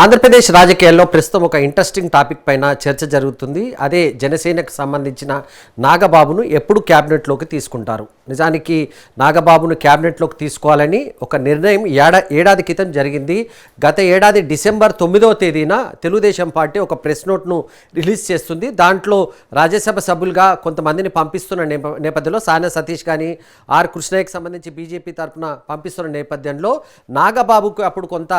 ఆంధ్రప్రదేశ్ రాజకీయాల్లో ప్రస్తుతం ఒక ఇంట్రెస్టింగ్ టాపిక్ పైన చర్చ జరుగుతుంది. అదే జనసేనకు సంబంధించిన నాగబాబును ఎప్పుడు క్యాబినెట్లోకి తీసుకుంటారు? నిజానికి నాగబాబును క్యాబినెట్లోకి తీసుకోవాలని ఒక నిర్ణయం ఏడా ఏడాది క్రితం జరిగింది. గత ఏడాది డిసెంబర్ తొమ్మిదవ తేదీన తెలుగుదేశం పార్టీ ఒక ప్రెస్ నోట్ను రిలీజ్ చేస్తుంది. దాంట్లో రాజ్యసభ సభ్యులుగా కొంతమందిని పంపిస్తున్న నేప నేపథ్యంలో సానా సతీష్ కానీ ఆర్ కృష్ణయ్యకి సంబంధించి బీజేపీ తరఫున పంపిస్తున్న నేపథ్యంలో నాగబాబుకు అప్పుడు కొంత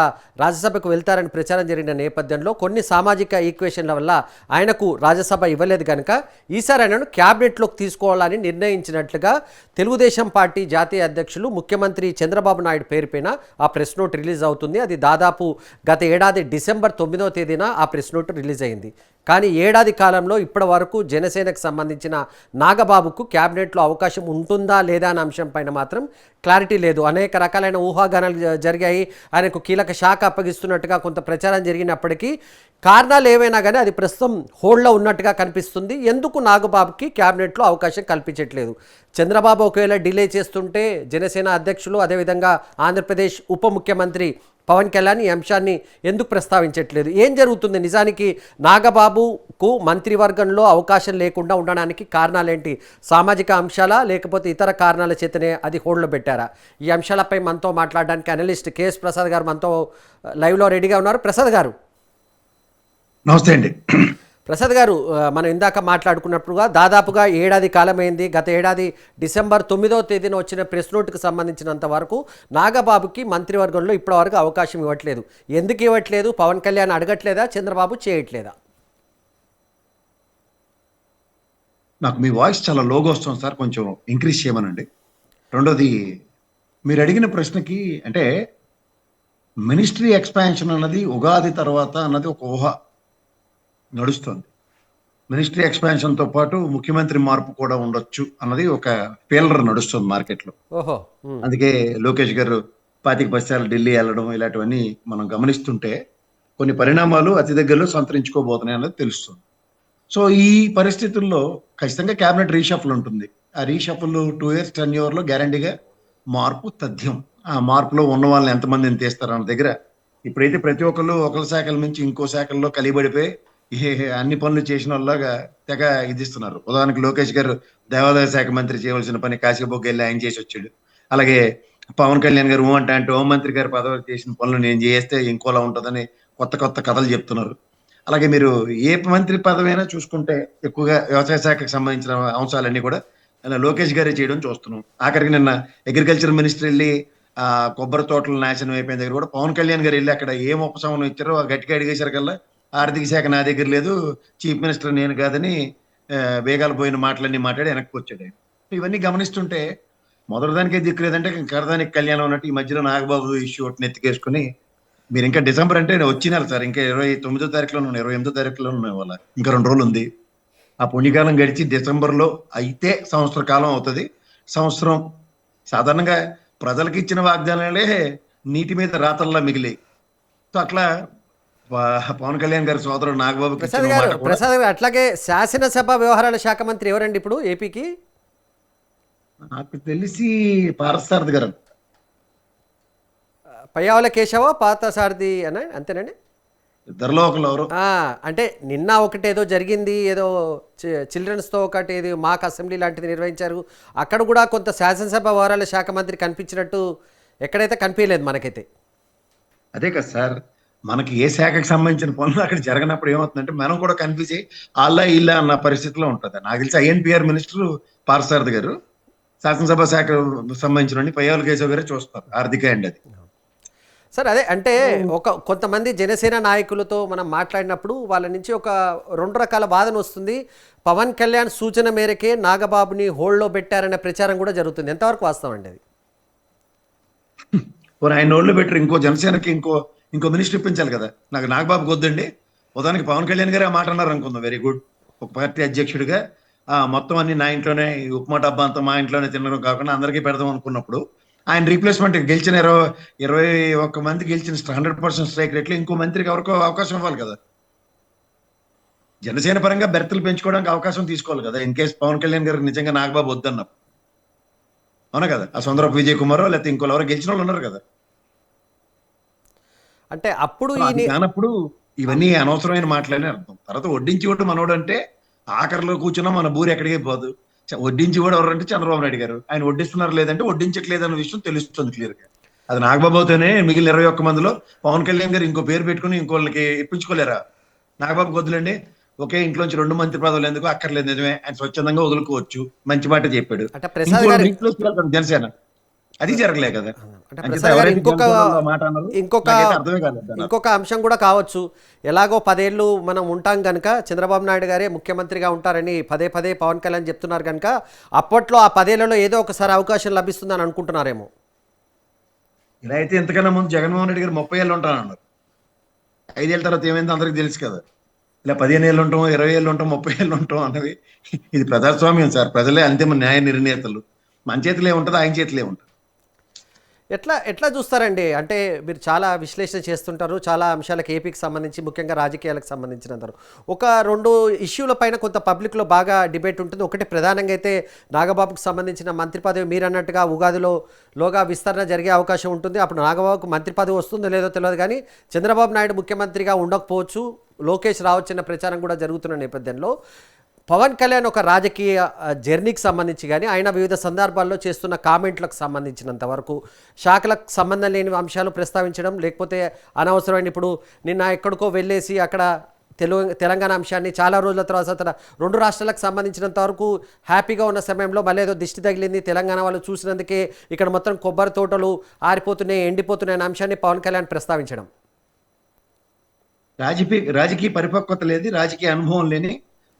రాజ్యసభకు వెళ్తారని ప్రచారం జరిగిన నేపథ్యంలో కొన్ని సామాజిక ఈక్వేషన్ల వల్ల ఆయనకు రాజ్యసభ ఇవ్వలేదు కనుక ఈసారి ఆయనను క్యాబినెట్లోకి తీసుకోవాలని నిర్ణయించినట్లుగా తెలుగుదేశం పార్టీ జాతీయ అధ్యక్షులు ముఖ్యమంత్రి చంద్రబాబు నాయుడు పేరుపైన ఆ ప్రెస్ నోట్ రిలీజ్ అవుతుంది. అది దాదాపు గత ఏడాది డిసెంబర్ తొమ్మిదవ తేదీన ఆ ప్రెస్ నోట్ రిలీజ్ అయింది. కానీ ఏడాది కాలంలో ఇప్పటి వరకు జనసేనకు సంబంధించిన నాగబాబుకు క్యాబినెట్లో అవకాశం ఉంటుందా లేదా అనే అంశం పైన మాత్రం క్లారిటీ లేదు. అనేక రకాలైన ఊహాగానాలు జ- జరిగాయి. ఆయనకు కీలక శాఖ అప్పగిస్తున్నట్టుగా కొంత ప్రచారం జరిగినప్పటికీ కారణాలు ఏవైనా కానీ అది ప్రస్తుతం హోల్డ్లో ఉన్నట్టుగా కనిపిస్తుంది. ఎందుకు నాగబాబుకి క్యాబినెట్లో అవకాశం కల్పించట్లేదు? చంద్రబాబు ఒకవేళ డిలే చేస్తుంటే జనసేన అధ్యక్షులు అదేవిధంగా ఆంధ్రప్రదేశ్ ఉప ముఖ్యమంత్రి పవన్ కళ్యాణ్ ఈ అంశాన్ని ఎందుకు ప్రస్తావించట్లేదు? ఏం జరుగుతుంది? నిజానికి నాగబాబుకు మంత్రివర్గంలో అవకాశం లేకుండా ఉండడానికి కారణాలేంటి? సామాజిక అంశాలా? లేకపోతే ఇతర కారణాల చేతనే అది హోల్డ్లో పెట్టారా? ఈ అంశాలపై మనతో మాట్లాడడానికి అనలిస్ట్ కేఎస్ ప్రసాద్ గారు మనతో లైవ్లో రెడీగా ఉన్నారు. ప్రసాద్ గారు. నమస్తే అండి. ప్రసాద్ గారు మనం ఇందాక మాట్లాడుకున్నట్టుగా దాదాపుగా ఏడాది కాలమైంది. గత ఏడాది డిసెంబర్ తొమ్మిదవ తేదీన వచ్చిన ప్రెస్ నోట్కి సంబంధించినంత వరకు నాగబాబుకి మంత్రివర్గంలో ఇప్పటివరకు అవకాశం ఇవ్వట్లేదు. ఎందుకు ఇవ్వట్లేదు? పవన్ కళ్యాణ్ అడగట్లేదా? చంద్రబాబు చేయట్లేదా? నాకు మీ వాయిస్ చాలా లోగా వస్తుంది సార్. కొంచెం ఇంక్రీజ్ చేయమనండి. రెండోది మీరు అడిగిన ప్రశ్నకి అంటే మినిస్ట్రీ ఎక్స్పాన్షన్ అన్నది ఉగాది తర్వాత అన్నది ఒక ఊహ. నడుస్తుంది. మినిస్ట్రీ ఎక్స్పాన్షన్తో పాటు ముఖ్యమంత్రి మార్పు కూడా ఉండొచ్చు అన్నది ఒక పేలర్ నడుస్తుంది మార్కెట్లో. అందుకే లోకేష్ గారు పాతిక బస్సాలు ఢిల్లీ వెళ్ళడం ఇలాంటివన్నీ మనం గమనిస్తుంటే కొన్ని పరిణామాలు అతి దగ్గరలో సంతరించుకోబోతున్నాయి అన్నది తెలుస్తుంది. సో ఈ పరిస్థితుల్లో ఖచ్చితంగా క్యాబినెట్ రీషఫల్ ఉంటుంది. ఆ రీషఫల్ టూ ఇయర్స్ టెన్లో గ్యారంటీగా మార్పు తథ్యం. ఆ మార్పులో ఉన్న వాళ్ళని ఎంతమందిని తీస్తారు అన్న దగ్గర ఇప్పుడైతే ప్రతి ఒక్కళ్ళు ఒకరి శాఖల నుంచి ఇంకో శాఖల్లో కలిబడిపోయి అన్ని పనులు చేసిన వాళ్ళగా తెగ ఇదిస్తున్నారు ఉదాహరణకు లోకేష్ గారు దేవాదాయ శాఖ మంత్రి చేయవలసిన పని కాశీబొగ్గు వెళ్ళి ఆయన చేసి వచ్చాడు. అలాగే పవన్ కళ్యాణ్ గారు అంటే అంటే హోంమంత్రి గారు పదవి చేసిన పనులు నేను చేస్తే ఇంకోలా ఉంటుందని కొత్త కొత్త కథలు చెప్తున్నారు. అలాగే మీరు ఏ మంత్రి పదవి అయినా చూసుకుంటే ఎక్కువగా వ్యవసాయ శాఖకు సంబంధించిన అంశాలన్నీ కూడా అలా లోకేష్ గారే చేయడం చూస్తున్నాం. ఆఖరికి నిన్న అగ్రికల్చర్ మినిస్టర్ వెళ్ళి ఆ కొబ్బరి తోటలు నాశనం అయిపోయిన దగ్గర కూడా పవన్ కళ్యాణ్ గారు వెళ్ళి అక్కడ ఏం ఉపశమనం ఇచ్చారో ఆ గట్టిగా అడిగేశారు కల్లా ఆర్థిక శాఖ నా దగ్గర లేదు. చీఫ్ మినిస్టర్ నేను కాదని వేగాలు పోయిన మాటలన్నీ మాట్లాడి వెనక్కి వచ్చాడు ఆయన. ఇవన్నీ గమనిస్తుంటే మొదటిదానికే దిక్కు లేదంటే కరదానికి కళ్యాణం ఉన్నట్టు ఈ మధ్యలో నాగబాబు ఇష్యూ ఒకటి ఎత్తికేసుకుని మీరు ఇంకా డిసెంబర్ అంటే వచ్చినారు సార్ ఇంకా ఇరవై తొమ్మిదో తారీఖులో ఉన్నాయి ఇరవై ఎనిమిదో తారీఖులో ఉన్నాయి వాళ్ళ ఇంకా రెండు రోజులు ఉంది. ఆ పుణ్యకాలం గడిచి డిసెంబర్లో అయితే సంవత్సర కాలం అవుతుంది. సంవత్సరం సాధారణంగా ప్రజలకు ఇచ్చిన వాగ్దానాలే నీటి మీద రాతల్లా మిగిలి సో అట్లా పవన్ కళ్యాణ్ గారి సోదరుడు నాగబాబుకి ప్రసాద్ గారు ప్రసాద్ గారు అట్లాగే శాసనసభ వ్యవహారాల శాఖ మంత్రి ఎవరండి ఇప్పుడు ఏపీకి? నాకు తెలిసి పారసారథి గారు. పయ్యావుల కేశవ పాత సారథి అన్న అంతేనండి? ఇద్దరిలో ఒకరు ఎవరు? ఆ, అంటే నిన్న ఒకటి ఏదో జరిగింది ఏదో చిల్డ్రన్స్తో ఒకటి ఏది మాక్ అసెంబ్లీ లాంటిది నిర్వహించారు. అక్కడ కూడా కొంత శాసనసభ వ్యవహారాల శాఖ మంత్రి కనిపించినట్టు ఎక్కడైతే కనిపించలేదు మనకైతే. అదే కదా సార్. మనకి ఏ శాఖకు సంబంధించిన పనులు అక్కడ జరగనప్పుడు ఏమవుతుందంటే మనం కూడా కన్ఫ్యూజ్ అయ్యి అల్లా ఇల్లా అన్న పరిస్థితిలో ఉంటుంది నాకు తెలిసి ఐఎన్పిఆర్ మినిస్టర్ పార్సారథి గారు శాసనసభ శాఖ సంబంధించిన పయ్యాల కేశవ్ గారే చూస్తారు ఆర్థిక అండి అది. సార్ అదే అంటే ఒక కొంతమంది జనసేన నాయకులతో మనం మాట్లాడినప్పుడు వాళ్ళ నుంచి ఒక రెండు రకాల వాదన వస్తుంది. పవన్ కళ్యాణ్ సూచన మేరకే నాగబాబుని హోల్డ్లో పెట్టారనే ప్రచారం కూడా జరుగుతుంది. ఎంతవరకు వాస్తవం అండి అది? ఆయన నోళ్ళు పెట్టరు ఇంకో జనసేనకి ఇంకో ఇంకో మినిస్టర్ ఇప్పించాలి కదా. నాకు నాగబాబు వద్దండి. ఉదాహరణకి పవన్ కళ్యాణ్ గారు ఆ మాట అన్నారు అనుకుందాం. వెరీ గుడ్ ఒక పార్టీ అధ్యక్షుడిగా ఆ మొత్తం అన్ని నా ఇంట్లోనే ఉప్మా డబ్బా అంతా మా ఇంట్లోనే తినడం కాకుండా అందరికీ పెడదాం అనుకున్నప్పుడు ఆయన రీప్లేస్మెంట్ గెలిచిన ఇరవై ఇరవై ఒక్క మంది గెలిచిన హండ్రెడ్ పర్సెంట్ స్ట్రైక్ రేట్లు ఇంకో మంత్రికి ఎవరికో అవకాశం ఇవ్వాలి కదా. జనసేన పరంగా బెర్తలు పెంచుకోవడానికి అవకాశం తీసుకోవాలి కదా. ఇన్ కేసు పవన్ కళ్యాణ్ గారు నిజంగా నాగబాబు వద్దన్నప్పుడు అవునా కదా? ఆ సుందరపు విజయ్ కుమార్ లేకపోతే ఇంకోళ్ళు ఎవరో గెలిచిన వాళ్ళు ఉన్నారు కదా. అంటే అప్పుడు కానప్పుడు ఇవన్నీ అనవసరమైన మాటలని అర్థం. తర్వాత వడ్డించి కూడా మనోడు అంటే ఆఖరిలో కూర్చున్నా మన బూరి ఎక్కడికి పోదు. వడ్డించి కూడా ఎవరంటే చంద్రబాబు నాయుడు గారు. ఆయన వడ్డిస్తున్నారు లేదంటే వడ్డించట్లేదు అన్న విషయం తెలుస్తుంది క్లియర్గా అది నాగబాబుతోనే మిగిలిన ఇరవై ఒక్క మందిలో పవన్ కళ్యాణ్ గారు ఇంకో పేరు పెట్టుకుని ఇంకోళ్ళకి ఇప్పించుకోలేరా? నాగబాబు వద్దులండి ఒకే ఇంట్లోంచి రెండు మంత్రి పదవులు ఎందుకు అక్కర్లేదు నిజమే. ఆయన స్వచ్ఛందంగా వదులుకోవచ్చు. మంచి మాట చెప్పాడు. జనసేన. అది జరగలే కదా. ఇంకొక ఇంకొక ఇంకొక అంశం కూడా కావచ్చు. ఎలాగో పదేళ్ళు మనం ఉంటాం కనుక చంద్రబాబు నాయుడు గారే ముఖ్యమంత్రిగా ఉంటారని పదే పదే పవన్ కళ్యాణ్ చెప్తున్నారు కనుక అప్పట్లో ఆ పదేళ్ళలో ఏదో ఒకసారి అవకాశం లభిస్తుందని అనుకుంటున్నారేమో. ఇలా అయితే ఎంతకన్నా ముందు జగన్మోహన్ రెడ్డి గారు ముప్పై ఏళ్ళు ఉంటానన్నారు ఐదేళ్ళ తర్వాత ఏమైందో అందరికి తెలుసు కదా. ఇలా పదిహేను ఏళ్ళు ఉంటాం ఇరవై ఏళ్ళు ఉంటాం ముప్పై ఏళ్ళు ఉంటాం అన్నది ఇది ప్రజాస్వామ్యం సార్. ప్రజలే అంతిమ న్యాయ నిర్ణేతలు. మన చేతిలో ఉంటుంది ఆయన చేతిలో ఉంటుంది ఎట్లా ఎట్లా చూస్తారండి? అంటే మీరు చాలా విశ్లేషణ చేస్తుంటారు చాలా అంశాలకు ఏపీకి సంబంధించి ముఖ్యంగా రాజకీయాలకు సంబంధించినంత ఒక రెండు ఇష్యూల పైన కొంత పబ్లిక్లో బాగా డిబేట్ ఉంటుంది. ఒకటి ప్రధానంగా అయితే నాగబాబుకు సంబంధించిన మంత్రి పదవి మీరు అన్నట్టుగా ఉగాదిలో లోగా విస్తరణ జరిగే అవకాశం ఉంటుంది. అప్పుడు నాగబాబుకు మంత్రి పదవి వస్తుందో లేదో తెలియదు కానీ చంద్రబాబు నాయుడు ముఖ్యమంత్రిగా ఉండకపోవచ్చు. లోకేష్ రావచ్చన్న ప్రచారం కూడా జరుగుతున్న నేపథ్యంలో పవన్ కళ్యాణ్ ఒక రాజకీయ జర్నీకి సంబంధించి కానీ ఆయన వివిధ సందర్భాల్లో చేస్తున్న కామెంట్లకు సంబంధించినంత వరకు శాఖలకు సంబంధం లేని అంశాలు ప్రస్తావించడం లేకపోతే అనవసరమైన ఇప్పుడు నిన్న ఎక్కడికో వెళ్ళేసి అక్కడ తెలుగు తెలంగాణ అంశాన్ని చాలా రోజుల తర్వాత రెండు రాష్ట్రాలకు సంబంధించినంత వరకు హ్యాపీగా ఉన్న సమయంలో మళ్ళీ ఏదో దిష్టి తగిలింది. తెలంగాణ వాళ్ళు చూసినందుకే ఇక్కడ మొత్తం కొబ్బరి తోటలు ఆరిపోతున్నాయి ఎండిపోతున్నాయి అనే అంశాన్ని పవన్ కళ్యాణ్ ప్రస్తావించడం. రాజకీయ రాజకీయ పరిపక్వత లేదు రాజకీయ అనుభవం లేని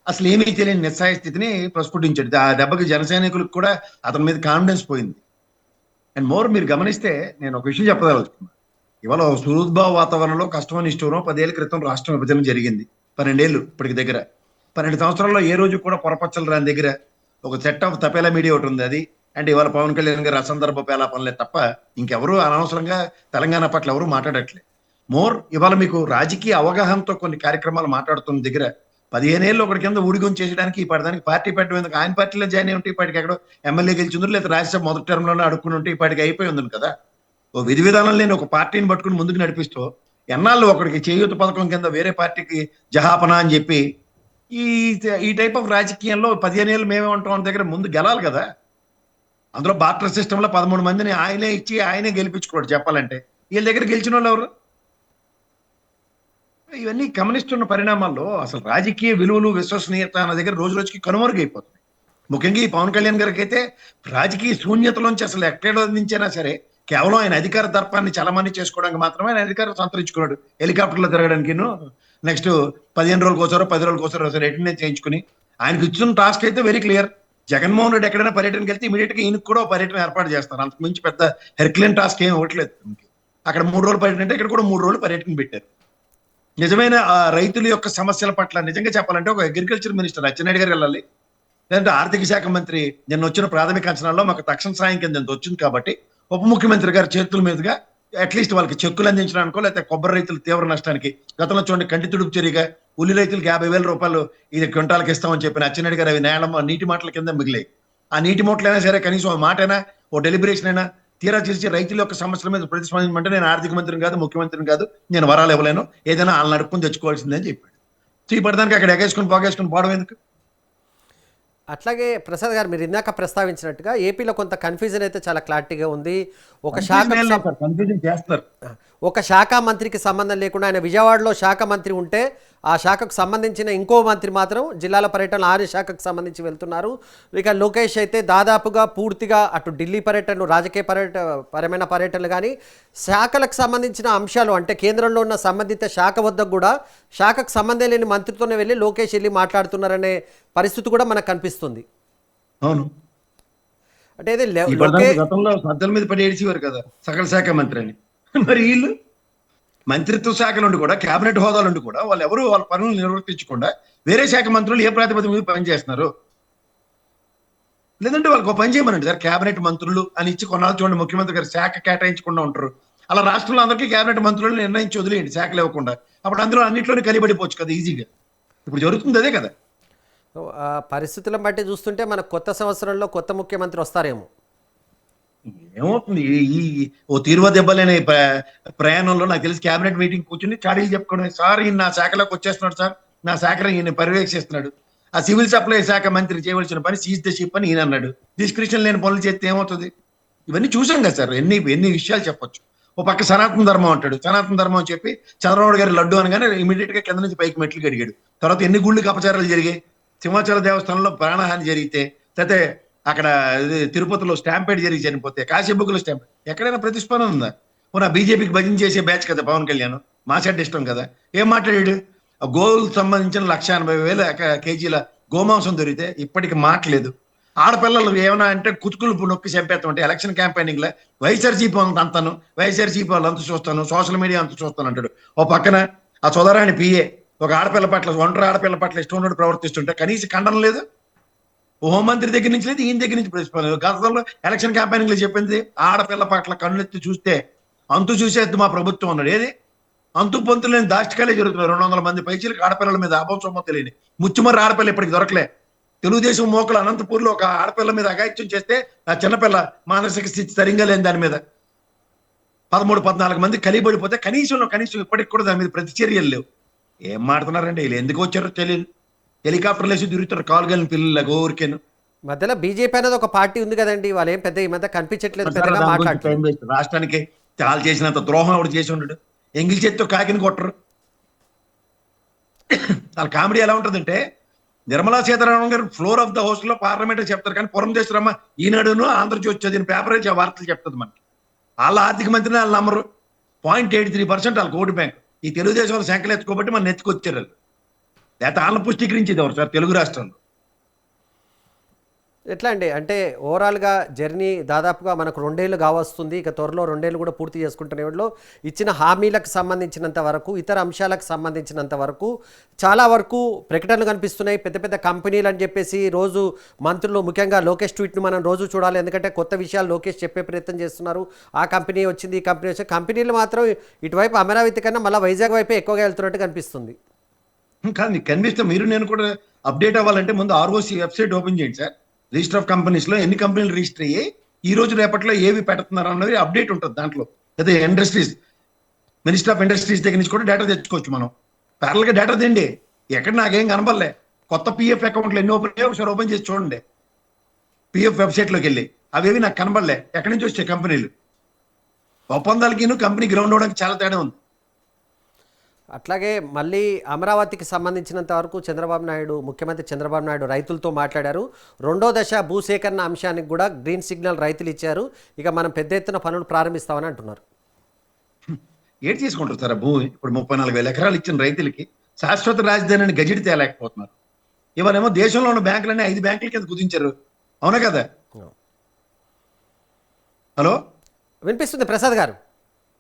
అసలు ఏమీ తెలియని నిస్సాయ స్థితిని ప్రస్ఫుటించాడు. ఆ దెబ్బకి జనసైనికులకు కూడా అతని మీద కాన్ఫిడెన్స్ పోయింది. అండ్ మోర్ మీరు గమనిస్తే నేను ఒక విషయం చెప్పదలుచుకున్నాను ఇవాళ ఒక సుహృద్భావ వాతావరణంలో కష్టమని ఇష్టం పదేళ్ళ క్రితం రాష్ట్ర విభజన జరిగింది. పన్నెండేళ్ళు ఇప్పటికి దగ్గర. పన్నెండు సంవత్సరాల్లో ఏ రోజు కూడా పొరపచ్చలు రాని దగ్గర ఒక సెట్ ఆఫ్ తపేలా మీడియా ఒకటి ఉంది అది. అంటే ఇవాళ పవన్ కళ్యాణ్ గారు అసందర్భ పేలా పనులే తప్ప ఇంకెవరు అనవసరంగా తెలంగాణ పట్ల ఎవరు మాట్లాడట్లేదు మోర్ ఇవాళ మీకు రాజకీయ అవగాహనతో కొన్ని కార్యక్రమాలు మాట్లాడుతున్న దగ్గర పదిహేనేళ్ళు ఒకటి కింద ఊడిగొని చేసడానికి ఈ పడడానికి పార్టీ పెట్టడం ఎందుకు? ఆయన పార్టీలో జాయిన్ అయి ఉంటే ఇప్పటికి ఎక్కడో ఎమ్మెల్యే గెలిచిందో లేదా రాజ్యసభ మొదటి టర్మ్లోనే అడుక్కుని ఉంటే ఇప్పటికి అయిపోయి ఉంది కదా. ఓ విధి విధానం లేని ఒక పార్టీని పట్టుకుని ముందుకు నడిపిస్తూ ఎన్నాళ్ళు ఒకడికి చేయూత పథకం కింద వేరే పార్టీకి జహాపన అని చెప్పి ఈ ఈ టైప్ ఆఫ్ రాజకీయంలో పదిహేను ఏళ్ళు మేమే ఉంటాం దగ్గర ముందు గెలాలి కదా. అందులో బార్టర్ సిస్టమ్లో పదమూడు మందిని ఆయనే ఇచ్చి ఆయనే గెలిపించుకోడు చెప్పాలంటే. వీళ్ళ దగ్గర గెలిచిన వాళ్ళు ఎవరు? ఇవన్నీ గమనిస్తున్న పరిణామాల్లో అసలు రాజకీయ విలువలు విశ్వసనీయత అన్న దగ్గర రోజు రోజుకి కనుమరుగైపోతుంది ముఖ్యంగా ఈ పవన్ కళ్యాణ్ గారికి అయితే రాజకీయ శూన్యతలోంచి అసలు ఎక్కడ నుంచైనా సరే కేవలం ఆయన అధికార దర్పాన్ని చలమని చేసుకోవడానికి మాత్రమే ఆయన అధికారం సంతరించుకున్నాడు. హెలికాప్టర్లో తిరగడానికి నెక్స్ట్ పదిహేను రోజులకు ఒకసారో పది రోజులకు ఒకసారి ఒకసారి అటెండెన్స్ చేయించుకుని ఆయనకు ఇచ్చిన టాస్క్ అయితే వెరీ క్లియర్. జగన్మోహన్ రెడ్డి ఎక్కడైనా పర్యటనకి వెళ్తే ఇమీడియట్గా ఈయనకు కూడా పర్యటన ఏర్పాటు చేస్తారు. అంతకు మించి పెద్ద హెర్క్లెన్ టాస్క్ ఏం ఇవ్వట్లేదు అక్కడ మూడు రోజులు పర్యటన అంటే ఇక్కడ కూడా మూడు రోజులు పర్యటన పెట్టారు. నిజమైన ఆ రైతుల యొక్క సమస్యల పట్ల నిజంగా చెప్పాలంటే ఒక అగ్రికల్చర్ మినిస్టర్ అచ్చెన్నాయుడు గారు వెళ్ళాలి. లేదంటే ఆర్థిక శాఖ మంత్రి నిన్న వచ్చిన ప్రాథమిక అంచనాల్లో మాకు తక్షణ సాయం కింద వచ్చింది కాబట్టి ఉప ముఖ్యమంత్రి గారి చేతుల మీదుగా అట్లీస్ట్ వాళ్ళకి చెక్కులు అందించడానికో లేకపోతే కొబ్బరి రైతుల తీవ్ర నష్టానికి గతంలో చూడండి కంటి తుడుపు చర్యగా ఉల్లి రైతులకు యాభై వేల రూపాయలు ఇది క్వింటాలకి ఇస్తామని చెప్పిన అచ్చెన్నాయుడు గారు అవి నేల నీటి మాటల కింద మిగిలాయి. ఆ నీటి మూటలైనా సరే కనీసం మాట మాటైనా ఓ డెలిబరేషన్ అయినా తీరా చేసి రైతుల యొక్క సమస్యల మీద ప్రతిస్పందించమంటే నేను ఆర్థిక మంత్రిని కాదు ముఖ్యమంత్రిని కాదు నేను వరాలు ఇవ్వలేను. ఏదైనా వాళ్ళని నడుపుకుని తెచ్చుకోవాల్సిందే అని చెప్పాడు. సో పడడానికి అక్కడ ఎగేసుకుని పోగేసుకుని పోవడం ఎందుకు? అట్లాగే ప్రసాద్ గారు మీరు ఇందాక ప్రస్తావించినట్టుగా ఏపీలో కొంత కన్ఫ్యూజన్ అయితే చాలా క్లారిటీగా ఉంది. ఒక శాఖ కన్ఫ్యూజన్ చేస్తారు. ఒక శాఖ మంత్రికి సంబంధం లేకుండా ఆయన విజయవాడలో శాఖ మంత్రి ఉంటే ఆ శాఖకు సంబంధించిన ఇంకో మంత్రి మాత్రం జిల్లాల పర్యటన ఆర్య శాఖకు సంబంధించి వెళ్తున్నారు. ఇక లోకేష్ అయితే దాదాపుగా పూర్తిగా అటు ఢిల్లీ పర్యటనలు రాజకీయ పర్యట పరమైన పర్యటనలు కానీ శాఖలకు సంబంధించిన అంశాలు అంటే కేంద్రంలో ఉన్న సంబంధిత శాఖ వద్దకు కూడా శాఖకు సంబంధం లేని మంత్రితోనే వెళ్ళి లోకేష్ వెళ్ళి మాట్లాడుతున్నారనే పరిస్థితి కూడా మనకు కనిపిస్తుంది. అవును. అంటే గతంలో సజ్జల మీద పడి ఏడిచేవారు కదా సకల శాఖ మంత్రి అని. మరి వీళ్ళు? మంత్రిత్వ శాఖ నుండి కూడా కేబినెట్ హోదా నుండి కూడా వాళ్ళు ఎవరు వాళ్ళ పనులు నిర్వర్తించకుండా వేరే శాఖ మంత్రులు ఏ ప్రాతిపదిక మీద పనిచేస్తున్నారు లేదంటే వాళ్ళకి ఒక పని చేయమనండి సార్. కేబినెట్ మంత్రులు అని ఇచ్చి కొన్నాళ్ళు చూడండి ముఖ్యమంత్రి గారు శాఖ కేటాయించకుండా ఉంటారు. అలా రాష్ట్రంలో అందరికీ కేబినెట్ మంత్రులు నిర్ణయించి వదిలేయండి శాఖలు ఇవ్వకుండా. అప్పుడు అందులో అన్నింటిలోనే కలిపడిపోవచ్చు కదా ఈజీగా. ఇప్పుడు జరుగుతుంది అదే కదా. ఆ పరిస్థితులను బట్టి చూస్తుంటే మన కొత్త సంవత్సరంలో కొత్త ముఖ్యమంత్రి వస్తారేమో. ఏమవుతుంది? ఈ- ఓ తీరువ దెబ్బలేని ప్రయాణంలో నాకు తెలిసి కేబినెట్ మీటింగ్ కూర్చుని చాడీలు చెప్పుకోవడం సార్ ఈయన నా శాఖలోకి వచ్చేస్తున్నాడు సార్. నా శాఖను ఈయన పర్యవేక్షిస్తున్నాడు. ఆ సివిల్ సప్లై శాఖ మంత్రి చేయవలసిన పని సీజ్ ద షిప్ అని ఈయన అన్నాడు. డిస్క్రిప్షన్ లేని పనులు చేస్తే ఏమవుతుంది? ఇవన్నీ చూసాం కదా సార్. ఎన్ని ఎన్ని విషయాలు చెప్పొచ్చు. ఓ పక్క సనాతన ధర్మం అంటాడు. సనాతన ధర్మం అని చెప్పి చంద్రబాబు గారి లడ్డు అనగానే ఇమీడియట్గా కింద నుంచి పైకి మెట్లు అడిగాడు తర్వాత ఎన్ని గుళ్ళకి అపచారాలు జరిగాయి? సింహాచల దేవస్థానంలో ప్రాణహాని జరిగితే తర్వాత అక్కడ ఇది తిరుపతిలో స్టాంపేడ్ జరిగి చనిపోతే కాశీబుక్లో స్టాంపేడ్. ఎక్కడైనా ప్రతిస్పందన ఉందా? మన బీజేపీకి భజన చేసే బ్యాచ్ కదా పవన్ కళ్యాణ్. మా సెట్ ఇష్టం కదా. ఏం మాట్లాడాడు? ఆ గోవులకు సంబంధించిన లక్ష ఎనభై వేల కేజీల గోమాంసం దొరికితే ఇప్పటికి మాట్లేదు. ఆడపిల్లలు ఏమైనా అంటే కుతుకులు నొక్కి చంపేస్తామంటే ఎలక్షన్ క్యాంపెయినింగ్లో వైఎస్ఆర్సీపీ వాళ్ళని అంతాను వైఎస్ఆర్సీపీ వాళ్ళు అంత చూస్తాను సోషల్ మీడియా అంత చూస్తాను అంటాడు. ఓ పక్కన ఆ సోదరాని పిఏ ఒక ఆడపిల్ల పట్ల ఒంటరి ఆడపిల్ల పట్ల ఇష్టం ఉన్నట్టు ప్రవర్తిస్తుంటే కనీసం ఖండన లేదు? హోంమంత్రి దగ్గర నుంచి లేదు ఈయన దగ్గర నుంచి ప్రతిస్పందన గతంలో ఎలక్షన్ క్యాంపెయినింగ్లో చెప్పింది ఆడపిల్ల పట్ల కన్నులెత్తి చూస్తే అంతు చూసేది మా ప్రభుత్వం అన్నాడు. ఏది? అంతు పొంతు లేని దాష్టికాలే జరుగుతున్నాయి. రెండు వందల మంది పైచీలకు ఆడపిల్లల మీద అభంసమో తెలియని. ముచ్చుమర్రి ఆడపిల్ల ఇప్పటికి దొరకలే. తెలుగుదేశం మోకలు అనంతపూర్లో ఒక ఆడపిల్ల మీద అగాయిత్యం చేస్తే ఆ చిన్నపిల్ల మానసిక స్థితి సరిగ్గా లేని దాని మీద. పదమూడు పద్నాలుగు మంది కలిబడిపోతే కనీసంలో కనీసం ఇప్పటికి కూడా దాని మీద ప్రతిచర్యలు లేవు. ఏం మాడుతున్నారండి వీళ్ళు ఎందుకు వచ్చారో తెలియదు. హెలికాప్టర్లు వేసి తిరుగుతారు కాలు కలిగిన పిల్లలు ఊరికేను మధ్యలో బీజేపీ అనేది ఒక పార్టీ ఉంది కదండి వాళ్ళు ఏం పెద్ద ఈ మధ్య కనిపించట్లేదు పెద్దగా మాట్లాడుతున్నారు. రాష్ట్రానికి చాలా చేసినంత ద్రోహం ఆవిడ చేసి ఉండడు? ఎంగిల్ చేత్తో కాకిని కొట్టరు. వాళ్ళ కామెడీ ఎలా ఉంటుందంటే Nirmala Sitharaman garu floor of the హౌస్లో పార్లమెంట్ చెప్తారు కానీ పురంధేశ్వరమ్మ ఈనాడును ఆంధ్రజ్యోతి చదివిన పేపర్ ఆ వార్తలు చెప్తుంది మనకి. వాళ్ళ ఆర్థిక మంత్రిని వాళ్ళు నమ్మరు. పాయింట్ ఎయిట్ త్రీ పర్సెంట్ వాళ్ళ కోటి బ్యాంక్. ఈ తెలుగుదేశం వాళ్ళు సంఖ్యలు ఎత్తుకోబట్టి మన నెత్తుకొచ్చారు వాళ్ళు. లేకపోతే వాళ్ళ పుష్టీకరించేది ఎవరు సార్? తెలుగు రాష్ట్రంలో. ఎట్లా అండి? అంటే ఓవరాల్గా జర్నీ దాదాపుగా మనకు రెండేళ్ళు కావస్తుంది. ఇక త్వరలో రెండేళ్ళు కూడా పూర్తి చేసుకుంటున్న వాళ్ళు ఇచ్చిన హామీలకు సంబంధించినంత వరకు ఇతర అంశాలకు సంబంధించినంత వరకు చాలా వరకు ప్రకటనలు కనిపిస్తున్నాయి. పెద్ద పెద్ద కంపెనీలు అని చెప్పేసి రోజు మంత్రులు ముఖ్యంగా లోకేష్ ట్వీట్ను మనం రోజు చూడాలి. ఎందుకంటే కొత్త విషయాలు లోకేష్ చెప్పే ప్రయత్నం చేస్తున్నారు. ఆ కంపెనీ వచ్చింది ఈ కంపెనీ వచ్చింది. కంపెనీలు మాత్రం ఇటువైపు అమరావతి కన్నా మళ్ళీ వైజాగ్ వైపే ఎక్కువగా వెళ్తున్నట్టు కనిపిస్తుంది. కాదు మీకు కనిపిస్తే మీరు నేను కూడా అప్డేట్ అవ్వాలంటే ముందు ఆర్ఓసి వెబ్సైట్ ఓపెన్ చేయండి సార్. రిజిస్టర్ ఆఫ్ కంపెనీస్లో ఎన్ని కంపెనీలు రిజిస్టర్ అయ్యి ఈ రోజు రేపట్లో ఏవి పెడుతున్నారు అన్నది అప్డేట్ ఉంటుంది దాంట్లో. అదే ఇండస్ట్రీస్ మినిస్టర్ ఆఫ్ ఇండస్ట్రీస్ దగ్గర నుంచి కూడా డేటా తెచ్చుకోవచ్చు మనం. ప్యారల్ డేటా తెండి. ఎక్కడ నాకేం కనపడలే. కొత్త పిఎఫ్ అకౌంట్లు ఎన్ని ఓపెన్ అయ్యాయి ఒకసారి ఓపెన్ చేసి చూడండి. పిఎఫ్ వెబ్సైట్లోకి వెళ్ళి. అవేవి నాకు కనబడలే ఎక్కడి నుంచి వచ్చాయి కంపెనీలు? ఒప్పందాలకి కంపెనీ గ్రౌండ్ అవడానికి చాలా తేడా ఉంది. అట్లాగే మళ్ళీ అమరావతికి సంబంధించినంత వరకు చంద్రబాబు నాయుడు ముఖ్యమంత్రి చంద్రబాబు నాయుడు రైతులతో మాట్లాడారు. రెండో దశ భూసేకరణ అంశానికి కూడా గ్రీన్ సిగ్నల్ రైతులు ఇచ్చారు. ఇక మనం పెద్ద ఎత్తున పనులు ప్రారంభిస్తామని అంటున్నారు. ఏం చేసుకుంటారు సార్ భూమి ఇప్పుడు ముప్పై నాలుగు వేల ఎకరాలు ఇచ్చిన రైతులకి శాశ్వత రాజధానిని గజెట్ తేలేకపోతున్నారు. ఇవాళేమో దేశంలో ఉన్న బ్యాంకులన్నీ ఐదు బ్యాంకుల కింద కుదించారు. అవునా కదా? హలో? వినిపిస్తుంది ప్రసాద్ గారు.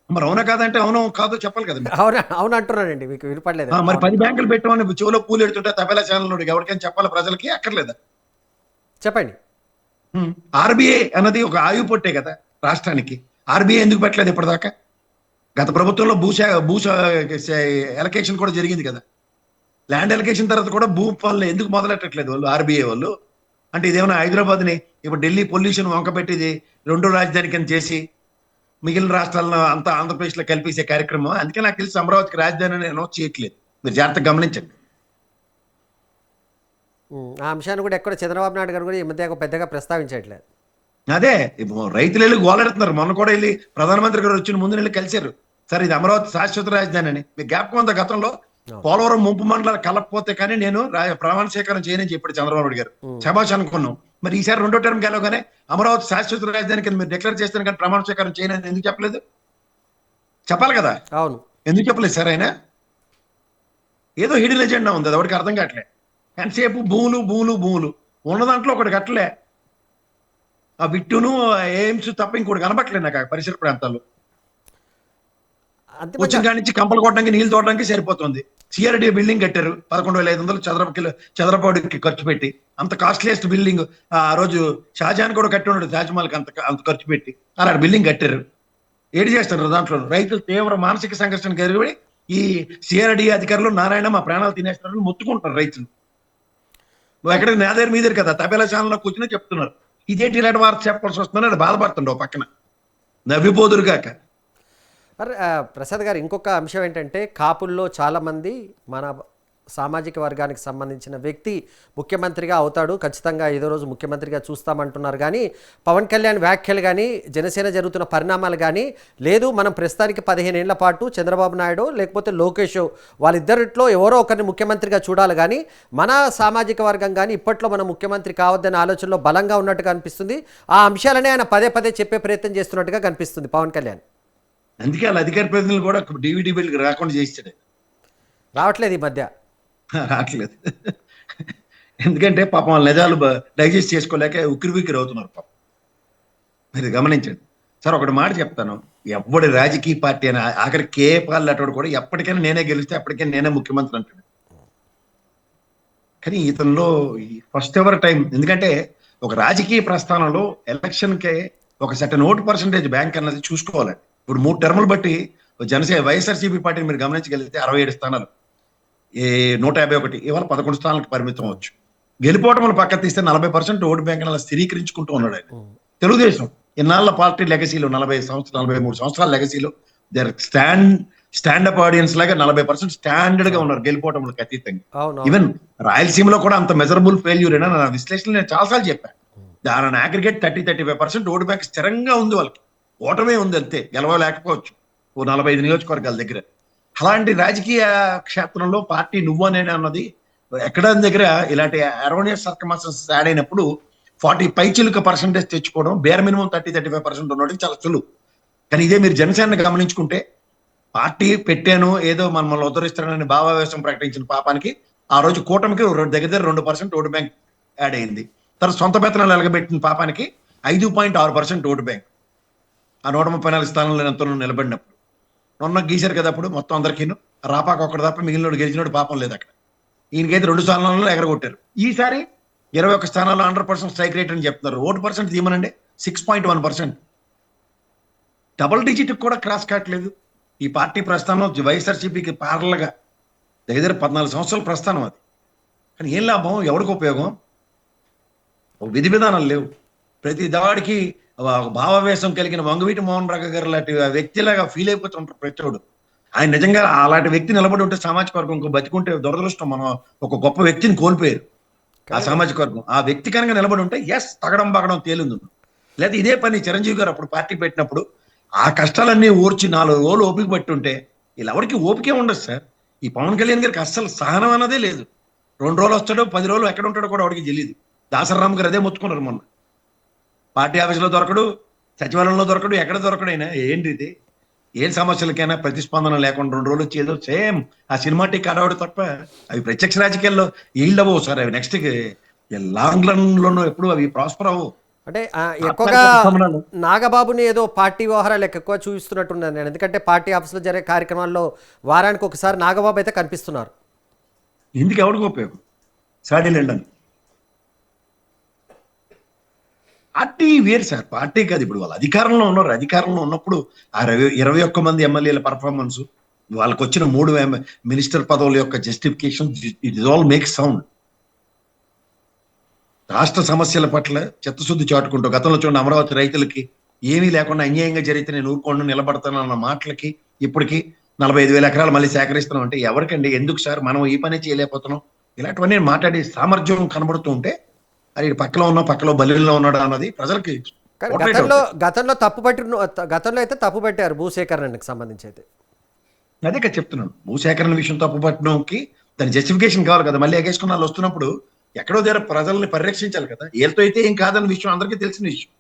మరి అవునా కాదంటే అవును కాదో చెప్పాలి కదా. అవునా అవును అంటున్నానండి మీకు వినపడలేదు? మరి పది బ్యాంకులు పెట్టమని చెవులో పూలు ఎడుతుంటే తపేలా ఛానల్ ఎవరికైనా చెప్పాలి ప్రజలకి? అక్కర్లేదా? చెప్పండి. ఆర్బీఐ అన్నది ఒక ఆయువు పొట్టే కదా రాష్ట్రానికి. ఆర్బీఐ ఎందుకు పెట్టలేదు ఇప్పటిదాకా? గత ప్రభుత్వంలో భూశా భూ ఎలకేషన్ కూడా జరిగింది కదా. ల్యాండ్ ఎలకేషన్ తర్వాత కూడా భూ పనులు ఎందుకు మొదలెట్టట్లేదు వాళ్ళు ఆర్బీఐ వాళ్ళు? అంటే ఇదేమైనా హైదరాబాద్ని ఇప్పుడు ఢిల్లీ పొల్యూషన్ వంక పెట్టిది రెండో రాజధాని కింద చేసి మిగిలిన రాష్ట్రాలను అంతా ఆంధ్రప్రదేశ్లో కల్పించే కార్యక్రమం. అందుకే నాకు తెలిసి అమరావతికి రాజధాని అని అనౌన్స్ చేయట్లేదు. మీరు జాగ్రత్తగా గమనించండి. ఆ అంశాన్ని కూడా ఎక్కడ చంద్రబాబు నాయుడు గారు కూడా ఈ మధ్య పెద్దగా ప్రస్తావించట్లేదు. అదే రైతులు వెళ్ళి గోలెడుతున్నారు. మొన్న కూడా వెళ్ళి ప్రధానమంత్రి గారు వచ్చిన ముందు వెళ్ళి కలిశారు. సార్ ఇది అమరావతి శాశ్వత రాజధాని అని. మీకు జ్ఞాపకం ఉందా గతంలో? పోలవరం ముంపు మండలాలు కలపపోతే కానీ నేను ప్రమాణ స్వీకారం చేయనని చెప్పాడు చంద్రబాబు నాయుడు గారు. శభాష్ అనుకున్నాం. మరి ఈసారి రెండో టర్మ్ గెలవగానే అమరావతి శాశ్వత రాజధాని కింద మీరు డిక్లేర్ చేస్తాను కానీ ప్రమాణ స్వీకారం చేయనని ఎందుకు చెప్పలేదు? చెప్పాలి కదా? అవును. ఎందుకు చెప్పలేదు సార్ ఆయన? ఏదో హిడెన్ ఎజెండా ఉంది అది ఒకటికి అర్థం కావట్లే. ఎంతసేపు భూములు భూములు భూములు ఉన్న దాంట్లో ఒకటి కట్టలే. ఆ బిట్టును ఎయిమ్స్ తప్ప ఇంకోటి కనబట్టలేదు నాకు ఆ పరిసర ప్రాంతాల్లో. వచ్చిన కాడి నుంచి కంపలు కొట్టడానికి నీళ్ళు తోడడానికి సరిపోతుంది. సిఆర్డి బిల్డింగ్ కట్టారు. పదకొండు వేల ఐదు వందలు చదరపు కిలో చదరపు అడుగుకి ఖర్చు పెట్టి. అంత కాస్ట్లీయెస్ట్ బిల్డింగ్ ఆ రోజు షాజహాన్ కూడా కట్టి ఉన్నాడు తాజ్మహల్కి అంత అంత ఖర్చు పెట్టి. అలాంటి బిల్డింగ్ కట్టారు. ఏడు చేస్తారు దాంట్లో? రైతులు తీవ్ర మానసిక సంఘర్షణకు కలిగి ఈ సిఆర్డి అధికారులు నారాయణ మా ప్రాణాలు తినేస్తారని మొత్తుకుంటారు రైతులు. నువ్వు ఎక్కడ నా దగ్గర మీ దగ్గర కదా తబేలా ఛానల్లో కూర్చుని చెప్తున్నారు. ఇదేంటి ఇలాంటి వార్త చెప్పాల్సి వస్తుందని అది బాధపడుతుండే పక్కన. నవ్విపోదురు కాక మరి ప్రసాద్ గారు ఇంకొక అంశం ఏంటంటే కాపుల్లో చాలామంది మన సామాజిక వర్గానికి సంబంధించిన వ్యక్తి ముఖ్యమంత్రిగా అవుతాడు. ఖచ్చితంగా ఏదో రోజు ముఖ్యమంత్రిగా చూస్తామంటున్నారు కానీ పవన్ కళ్యాణ్ వ్యాఖ్యలు కానీ జనసేన జరుగుతున్న పరిణామాలు కానీ లేదు మనం ప్రస్తుతానికి పదిహేను ఏళ్ళ పాటు చంద్రబాబు నాయుడు లేకపోతే లోకేష్ వాళ్ళిద్దరిట్లో ఎవరో ఒకరిని ముఖ్యమంత్రిగా చూడాలి కానీ మన సామాజిక వర్గం కానీ ఇప్పట్లో మనం ముఖ్యమంత్రి కావద్దనే ఆలోచనలో బలంగా ఉన్నట్టుగా అనిపిస్తుంది. ఆ అంశాలనే ఆయన పదే పదే చెప్పే ప్రయత్నం చేస్తున్నట్టుగా కనిపిస్తుంది పవన్ కళ్యాణ్. అందుకే వాళ్ళ అధికార ప్రతినిధులు కూడా డివిడి బిల్కి రాకుండా చేయిస్తాడు. రావట్లేదు ఈ మధ్య. రావట్లేదు. ఎందుకంటే పాపం వాళ్ళ నిజాలు డైజెస్ట్ చేసుకోలేక ఉక్కిరి బిక్కిరి అవుతున్నారు పాపం. మీరు గమనించండి. సార్ ఒకటి మాట చెప్తాను. ఎవడి రాజకీయ పార్టీ అయినా ఆఖరి కే పాల్ అటోడు కూడా ఎప్పటికైనా నేనే గెలిస్తే అప్పటికైనా నేనే ముఖ్యమంత్రి అంటాడు. కానీ ఇతనిలో ఫస్ట్ ఎవర్ టైం ఎందుకంటే ఒక రాజకీయ ప్రస్థానంలో ఎలక్షన్ కే ఒక సెటన్ ఓటు పర్సంటేజ్ బ్యాంక్ అన్నది చూసుకోవాలండి. ఇప్పుడు మూడు టర్ములు బట్టి జనసేన వైఎస్ఆర్సీపీ పార్టీని మీరు గమనించగలిగితే అరవై ఏడు స్థానాలు. ఏ నూట యాభై ఒకటి ఇవాళ పదకొండు స్థానాలకు పరిమితం అవచ్చు గెలిపోవటం పక్క తీస్తే నలభై పర్సెంట్ ఓటు బ్యాంక్ అలా స్థిరీకరించుకుంటూ ఉన్నాడు ఆయన. తెలుగుదేశం ఇన్నాళ్ళ పార్టీ లెగసీలు నలభై సంవత్సరాలు నలభై మూడు సంవత్సరాల లెగసీలు. దేర్ స్టాండ్ స్టాండప్ ఆడియన్స్ లాగా నలభై పర్సెంట్ స్టాండర్డ్గా ఉన్నారు గెలిపోవటంలోకి అతీతంగా ఈవెన్ రాయలసీమలో కూడా అంత మెజరబుల్ ఫెయిల్యూర్ అయినా నా విశ్లేషణ నేను చాలాసార్లు చెప్పాను దాని aggregate thirty thirty five percent vote bank స్థిరంగా ఉంది వాళ్ళకి. ఓటమే ఉంది అంతే గెలవలేకపోవచ్చు. ఓ నలభై ఐదు నియోజకవర్గాల దగ్గర. అలాంటి రాజకీయ క్షేత్రంలో పార్టీ నువ్వనే అన్నది ఎక్కడ దగ్గర ఇలాంటి అరోనియస్ సర్కమాసెస్ యాడ్ అయినప్పుడు ఫార్టీ పైచిలుక పర్సెంటేజ్ తెచ్చుకోవడం bare minimum thirty thirty five percent ఉన్నట్టు చాలా సులువు. కానీ ఇదే మీరు జనసేన గమనించుకుంటే పార్టీ పెట్టాను ఏదో మనల్ని ఉద్ధరిస్తానని భావావేశం ప్రకటించిన పాపానికి ఆ రోజు కూటమికి దగ్గర దగ్గర రెండు పర్సెంట్ ఓటు బ్యాంక్ యాడ్ అయింది. తర్వాత సొంత పెత్తనాలు ఎలగబెట్టిన పాపానికి ఐదు పాయింట్ ఆరు పర్సెంట్ ఓటు బ్యాంక్. ఆ నూట ముప్పై నాలుగు స్థానంలో ఎంతో నిలబడినప్పుడు. మొన్న గీశారు కదా అప్పుడు మొత్తం అందరికీను. రాపాకు ఒక్కడు తప్ప మిగిలినోడు గెలిచినోడు పాపం లేదు అక్కడ. ఈయనకైతే రెండు స్థానాలలో ఎగరగొట్టారు. ఈసారి ఇరవై ఒక్క స్థానాల్లో హండ్రెడ్ పర్సెంట్ స్ట్రైక్ రేట్ అని చెప్తున్నారు. Vote percent తీయమనండి. Six point one percent. Double digit కూడా క్రాస్ కావట్లేదు. ఈ పార్టీ ప్రస్థానం వైఎస్ఆర్సీపీకి పార్లగా దగ్గర పద్నాలుగు సంవత్సరాల ప్రస్థానం అది. కానీ ఏం లాభం? ఎవరికి ఉపయోగం? ఒక విధి విధానాలు లేవు. ప్రతి దాడికి భావావేశం కలిగిన వంగవీటి మోహన్ రాఘ గారు లాంటి వ్యక్తిలాగా ఫీల్ అయిపోతుంటారు ప్రతివాడు ఆయన నిజంగా అలాంటి వ్యక్తి నిలబడి ఉంటే సామాజిక వర్గం ఇంకో బతికుంటే దురదృష్టం మనం ఒక గొప్ప వ్యక్తిని కోల్పోయారు. ఆ సామాజిక వర్గం. ఆ వ్యక్తి కనుక నిలబడి ఉంటే ఎస్ తగడం పగడం తేలింది. లేదా ఇదే పని చిరంజీవి గారు అప్పుడు పార్టీ పెట్టినప్పుడు ఆ కష్టాలన్నీ ఓర్చి నాలుగు రోజులు ఓపిక పట్టుంటే వీళ్ళెవరికి ఓపికే ఉండదు సార్. ఈ పవన్ కళ్యాణ్ గారికి అస్సలు సహనం అన్నదే లేదు. రెండు రోజులు వస్తాడో పది రోజులు ఎక్కడ ఉంటాడో కూడా వాడికి తెలియదు దాసరామ్ గారు అదే మొత్తుకున్నారు మొన్న. పార్టీ ఆఫీసులో దొరకడు సచివాలయంలో దొరకడు ఎక్కడ దొరకడు అయినా. ఏంటి ఇది? ఏం సమస్యలకైనా ప్రతిస్పందన లేకుండా రెండు రోజులు వచ్చి ఏదో సేమ్ ఆ సినిమాటిక్ అడవాడు తప్ప అవి ప్రత్యక్ష రాజకీయాల్లో ఈల్డ్ అవ్వవు సార్. అవి నెక్స్ట్ లాంగ్ రన్ లోనూ ఎప్పుడు అవి ప్రాస్పర్ అవ్వవు. అంటే ఎక్కువగా. నాగబాబుని ఏదో పార్టీ వ్యవహారాలు ఎక్కువ చూపిస్తున్నట్టున్నాను నేను. ఎందుకంటే పార్టీ ఆఫీస్లో జరిగే కార్యక్రమాల్లో వారానికి ఒకసారి నాగబాబు అయితే కనిపిస్తున్నారు. ఎందుకు ఎవరికి ఉపయోగం? అని పార్టీ వేరు సార్ పార్టీ కాదు ఇప్పుడు వాళ్ళు అధికారంలో ఉన్నారు. అధికారంలో ఉన్నప్పుడు ఆ ఇరవై ఇరవై ఒక్క మంది ఎమ్మెల్యేల పర్ఫార్మెన్స్ వాళ్ళకి వచ్చిన మూడు మినిస్టర్ పదవుల యొక్క justification it is all make sound రాష్ట్ర సమస్యల పట్ల చిత్తశుద్ధి చాటుకుంటూ గతంలో చూడండి అమరావతి రైతులకి ఏమీ లేకుండా అన్యాయంగా జరిగితే నేను ఊరుకోండి నిలబడతాను అన్న మాటలకి ఇప్పటికి నలభై ఐదు వేల ఎకరాలు మళ్ళీ సేకరిస్తున్నాం. అంటే ఎవరికండి? ఎందుకు సార్? మనం ఈ పని చేయలేకపోతున్నాం. ఇలాంటివన్నీ మాట్లాడి సామర్థ్యం కనబడుతూ ఉంటే అది పక్కలో ఉన్నా పక్కలో బలిలో ఉన్నాడు అన్నది ప్రజలకి గతంలో. గతంలో తప్పు పట్టి గతంలో అయితే తప్పు పెట్టారు భూసేకరణకు సంబంధించి అయితే. అదే కదా చెప్తున్నాను. భూసేకరణ విషయం తప్పు పట్టడంకి దాని జస్టిఫికేషన్ కావాలి కదా. మళ్ళీ ఎగేసుకున్న వాళ్ళు వస్తున్నప్పుడు ఎక్కడో దగ్గర ప్రజల్ని పరిరక్షించాలి కదా. వీళ్ళతో అయితే ఏం కాదన్న విషయం అందరికీ తెలిసిన విషయం.